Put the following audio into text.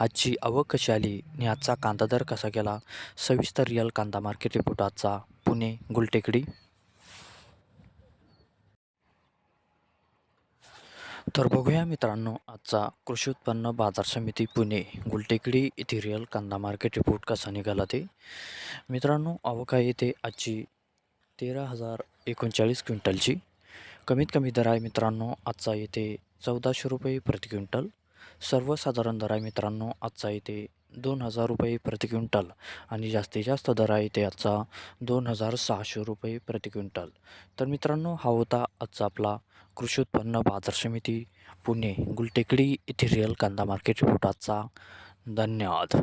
आजची आवक कशी आली आणि आजचा कांदा दर कसा गेला? सविस्तर रिअल कांदा मार्केट रिपोर्ट आजचा पुणे गुलटेकडी. तर बघूया मित्रांनो आजचा कृषी उत्पन्न बाजार समिती पुणे गुलटेकडी येथे रिअल कांदा मार्केट रिपोर्ट कसा निघाला ते? मित्रांनो आवक आहे आजची तेरा हजार एकोणचाळीस क्विंटलची. कमीत कमी दर आहे मित्रांनो आजचा येते चौदाशे रुपये प्रति क्विंटल. सर्वसाधारण दर आहे मित्रांनो आजचा येते दोन हजार रुपये प्रति क्विंटल आणि जास्तीत जास्त दर आहे ते आजचा दोन हजार सहाशे रुपये प्रति क्विंटल. तर मित्रांनो हा होता आजचा आपला कृषी उत्पन्न बाजार समिती पुणे गुलटेकडी इथे रिअल कांदा मार्केट रिपोर्ट आजचा. धन्यवाद.